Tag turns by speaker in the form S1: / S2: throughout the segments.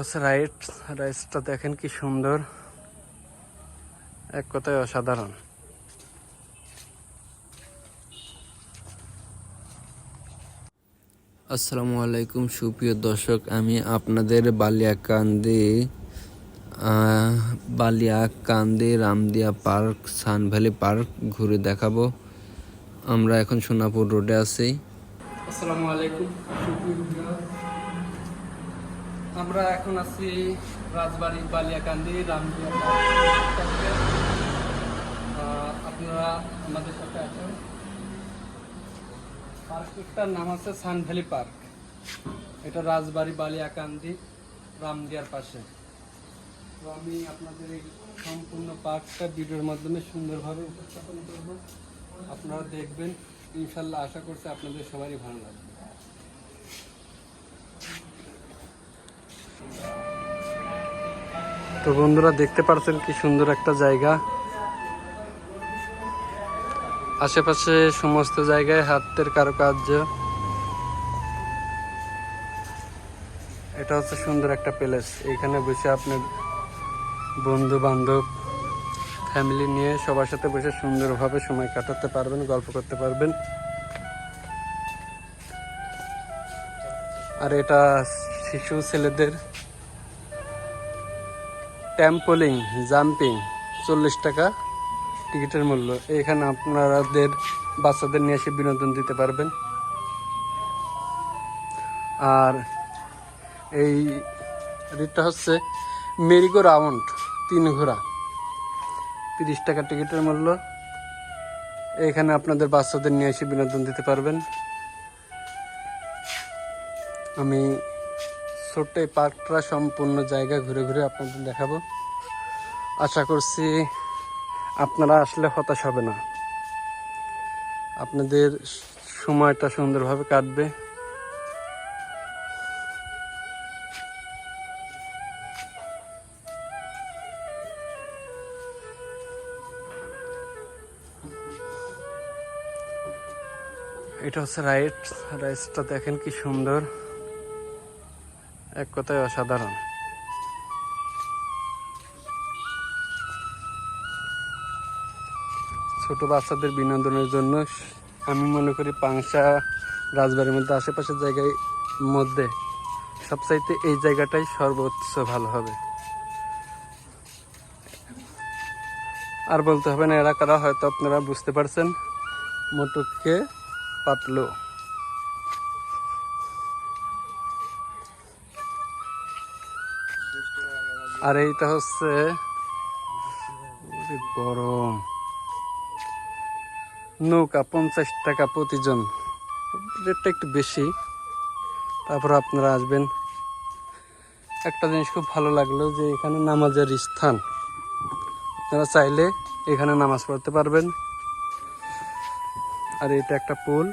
S1: হচ্ছে রাইট রাইসটা দেখেন কি সুন্দর। এক কথায় অসাধারণ।
S2: আসসালামু আলাইকুম সুপ্রিয় দর্শক আমি আপনাদের বালিয়াকান্দি আহ, Baliakandi Ramdia park Sun Valley park ঘুরে দেখাবো। আমরা এখন সোনাপুর রোডে আছি।
S1: আসসালামু আলাইকুম আমরা এখন আছি রাজবাড়ি, বালিয়াকান্দি, রামদিয়া। আপনারা আমাদের সাথে আছেন। পার্কটার নাম আছে সান ভ্যালি পার্ক। এটা রাজবাড়ি, বালিয়াকান্দি, রামদিয়ার পাশে। তো আমি আপনাদের এই সম্পূর্ণ পার্কটা ভিডিওর মাধ্যমে সুন্দরভাবে উপস্থাপন করব। আপনারা দেখবেন, ইনশাল্লাহ আশা করছি আপনাদের সবারই ভালো লাগবে। তো বন্ধুরা, দেখতে পারছেন কি সুন্দর একটা জায়গা। আশেপাশে সমস্ত জায়গায় হাতের কারুকার্য। এটা হচ্ছে সুন্দর একটা প্লেস এখানে বসে আপনার বন্ধু বান্ধব ফ্যামিলি নিয়ে সবার সাথে বসে সুন্দরভাবে সময় কাটাতে পারবেন, গল্প করতে পারবেন। আর এটা শিশু ছেলেদের ট্যাম্পলিং, জাম্পিং, চল্লিশ টাকা টিকিটের মূল্য। এখানে আপনাদের বাচ্চাদের নিয়ে এসে বিনোদন দিতে পারবেন। আর এই রিটটা হচ্ছে মেরিগো রাউন্ড, তিন ঘোড়া, তিরিশ টাকা টিকিটের মূল্য। এখানে আপনাদের বাচ্চাদের নিয়ে এসে বিনোদন দিতে পারবেন। আমি ছোট্ট এই পার্কটা সম্পূর্ণ জায়গা ঘুরে ঘুরে আপনাদের দেখাবো। আশা করছি আপনারা আসলে হতাশ হবে না। আপনাদের সময়টা সুন্দরভাবে কাটবে। এটা হচ্ছে রাইট। রাইসটা দেখেন কি সুন্দর। এক কথায় অসাধারণ। ছোট বাচ্চাদের বিনোদনের জন্য আমি মনে করি পাংশা রাজবাড়ির মধ্যে আশেপাশের জায়গায় মধ্যে সবচাইতে এই জায়গাটাই সর্বোচ্চ ভালো হবে। আর বলতে হবে না এরা কারা হয়তো আপনারা বুঝতে পারছেন, মোটককে পাতলো। আর এইটা হচ্ছে গরম। নৌকা, পঞ্চাশ টাকা প্রতিজন। রেটটা একটু বেশি। তারপর আপনারা আসবেন। একটা জিনিস খুব ভালো লাগল যে এখানে নামাজের স্থান। আপনারা চাইলে এখানে নামাজ পড়তে পারবেন। আর এটা একটা পুল।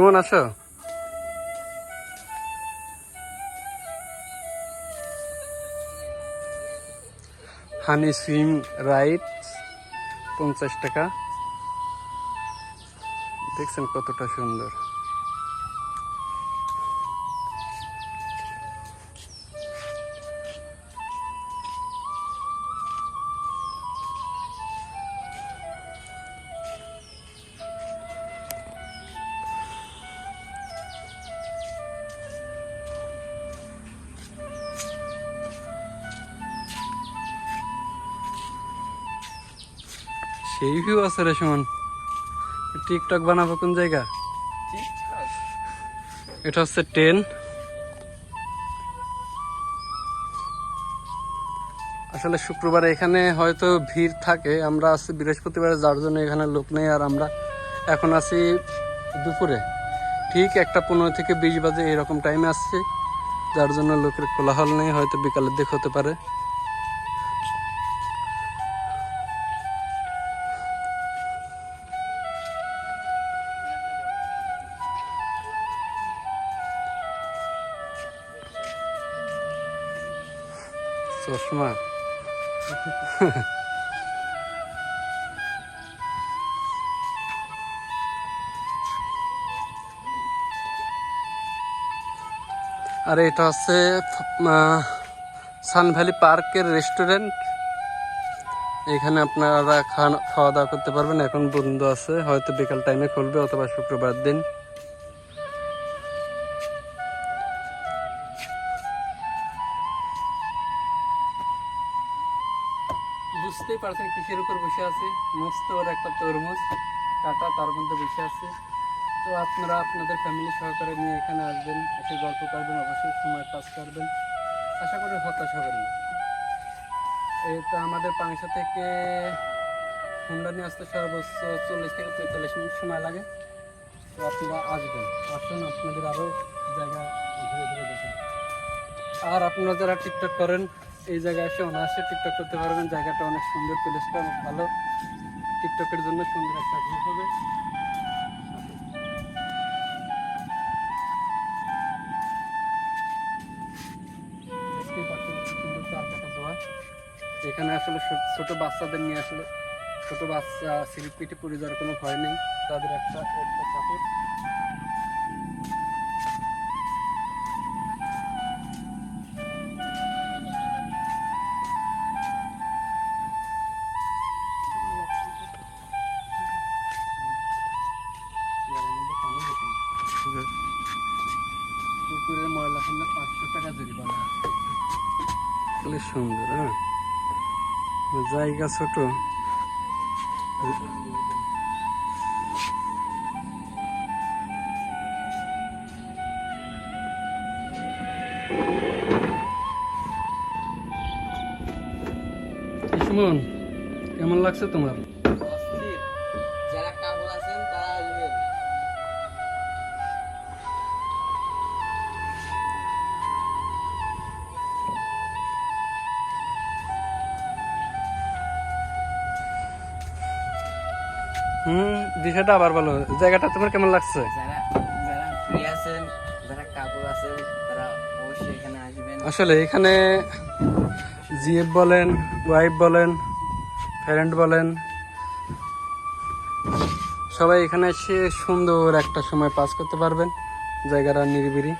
S1: সুমন আসো হানি সুইম রাইট পঞ্চাশ টাকা। দেখছেন কতটা সুন্দর। সেই ভিউ আছে রে সুমন। টিকটক বানাবো কোন জায়গা? এটা হচ্ছে টেন আসলে শুক্রবার এখানে হয়তো ভিড় থাকে। আমরা আছি বৃহস্পতিবারে যার জন্য এখানে লোক নেই। আর আমরা এখন আছি দুপুরে। ঠিক একটা পনেরো থেকে বিশ বাজে এরকম টাইমে আসছে। যার জন্য লোকের কোলাহল নেই। হয়তো বিকালের দিক হতে পারে। সীমা আর এটা হচ্ছে সান ভ্যালি পার্কের রেস্টুরেন্ট। এখানে আপনারা খাওয়া দাওয়া করতে পারবেন। এখন বন্ধ আছে। হয়তো বিকাল টাইমে খুলবে অথবা শুক্রবার দিন। বুঝতেই পারছেন কিসের উপর বসে আছে। মস্ত একটা তরমুজ, কাটা তার মধ্যে বসে আছে। তো আপনারা আপনাদের ফ্যামিলি সহকারে নিয়ে এখানে আসবেন, এসে গল্প করবেন, অবশ্যই সময় পাস করবেন। আশা করি হতাশ হবেন না। এটা আমাদের পাংশা থেকে হুন্ডা নিয়ে আসতে সর্বোচ্চ চল্লিশ থেকে পঁয়তাল্লিশ মিনিট সময় লাগে। তো আপনারা আসবেন, আসুন, আপনাদের আরও জায়গা ঘুরে ঘুরে দেখেন আর আপনারা যারা টিকটক করেন এই জায়গায় এসে অনায়াসে টিকটক করতে পারবেন। জায়গাটা অনেক সুন্দর প্লেসটা অনেক ভালো। টিকটকের জন্য সুন্দর একটা ভিউ হবে। কাটা এখানে আসলে ছোট বাচ্চাদের নিয়ে আসলে ছোট বাচ্চা স্লিপ পিঠে পড়ে যাওয়ার কোনো ভয় নেই। তাদের একটা একটা কাপড় সুন্দর হ্যাঁ? জায়গা ছোট। সুমন কেমন লাগছে তোমার? হুম বিষয়টা আবার বলো জায়গাটা তোমার কেমন লাগছে?
S2: যারা যারা ফ্রি আছেন যারা কাপড় আছেন তারা অবশ্যই এখানে আসবেন।
S1: আসলে এখানে জিএফ বলেন ওয়াইফ বলেন ফ্রেন্ড বলেন সবাই এখানে এসে সুন্দর একটা সময় পাস করতে পারবেন। জায়গাটা নিরিবিরি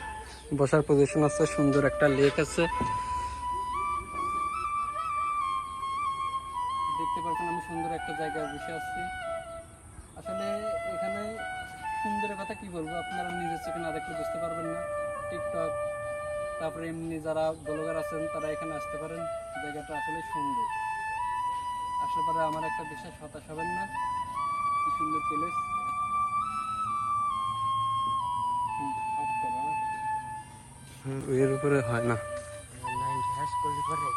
S1: বসার পজিশন আছে সুন্দর একটা লেক আছে। না দেখলে বুঝতে পারবেন না। টিকটক তারপরে এমনি যারা ব্লগার আছেন তারা এখানে আসতে পারেন। জায়গাটা আসলে সুন্দর। আসলে পরে আমার একটা বিশ্বাস হতাশ হবেন না। কি সুন্দর প্লেস। এর উপরে হয় না।
S2: হ্যাশ করলে পরে।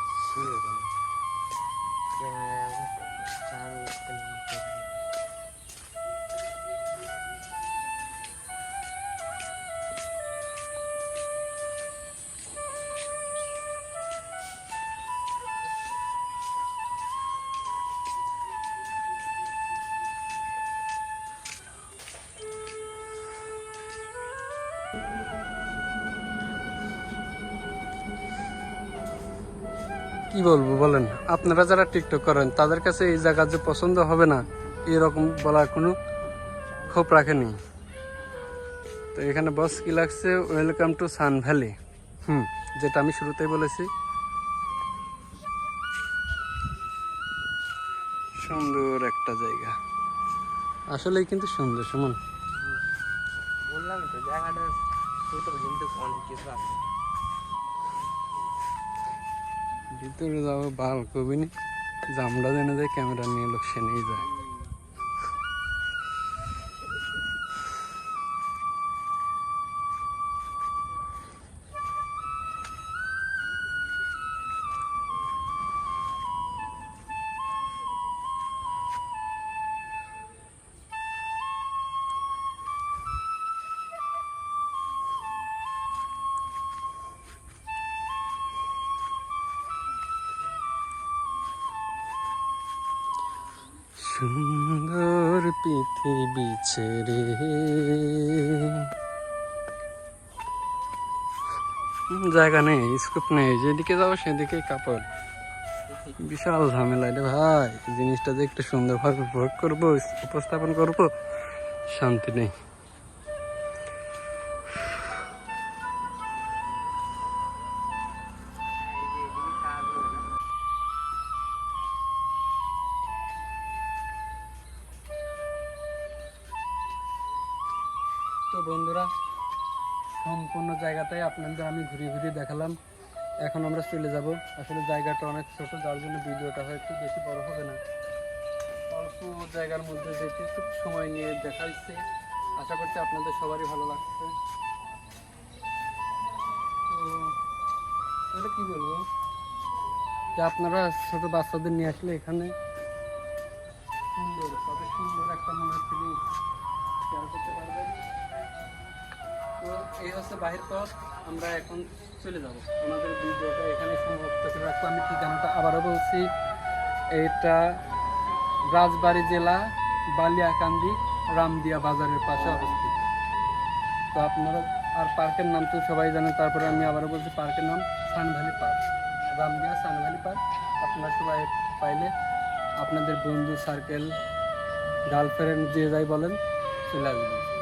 S1: কি বলব বলেন? আপনারা যারা টিকটক করেন, তাদের কাছে এই জায়গা যে পছন্দ হবে না, এরকম বলার কোনো ক্ষোভ রাখেনি। তো এখানে বস কি লাগছে? ওয়েলকাম টু সান ভ্যালি হুম, যেটা আমি শুরুতেই বলেছি। সুন্দর একটা জায়গা। আসলেই কিন্তু সুন্দর, সুমন।
S2: বললাম তো জায়গাটা কিন্তু অনেক কিছু আছে।
S1: ভিতরে যাব বাল কবি নি জামড়া যেন যায় ক্যামেরা নিয়ে লোক সে নিয়ে যায়। সুন্দর পৃথিবী ছেড়ে জায়গা নেই স্কোপ নেই, যেদিকে যাব সেদিকে কাপড়। বিশাল ঝামেলা রে ভাই, জিনিসটা যে একটু সুন্দরভাবে ভোগ করব, উপস্থাপন করব, শান্তি নেই। বন্ধুরা, সম্পূর্ণ জায়গাটাই আপনাদের আমি ঘুরিয়ে ঘুরিয়ে দেখালাম। এখন আমরা চলে যাব। আসলে জায়গাটা অনেক ছোট, যার জন্য ভিডিওটা হয়তো বেশি বড় হবে না। অল্প জায়গার মধ্যে যেতে খুব সময় নিয়ে দেখাইছে আশা করছি আপনাদের সবারই ভালো লাগছে। তো কি বলব? যে আপনারা ছোট বাচ্চাদের নিয়ে আসলে এখানে সুন্দর, তবে সুন্দর একটা মনে ফিলিং শেয়ার করতে পারবেন। তো এই হচ্ছে বাহির পথ আমরা এখন চলে যাব। আমাদের ভিডিওটা এখানে সমাপ্ত করে রাখব। আমি ঠিকানাটা আবারও বলছি। এটা রাজবাড়ী জেলা, বালিয়াকান্দি, রামদিয়া বাজারের পাশে অবস্থিত। তো আপনারা আর পার্কের নাম তো সবাই জানেন, তারপরে আমি আবারও বলছি পার্কের নাম Sun Valley Park. Ramdia Sun Valley Park. আপনারা সবাই পাইলে আপনাদের বন্ধু সার্কেল গার্লফ্রেন্ড যে যাই বলেন, চলে আসবেন।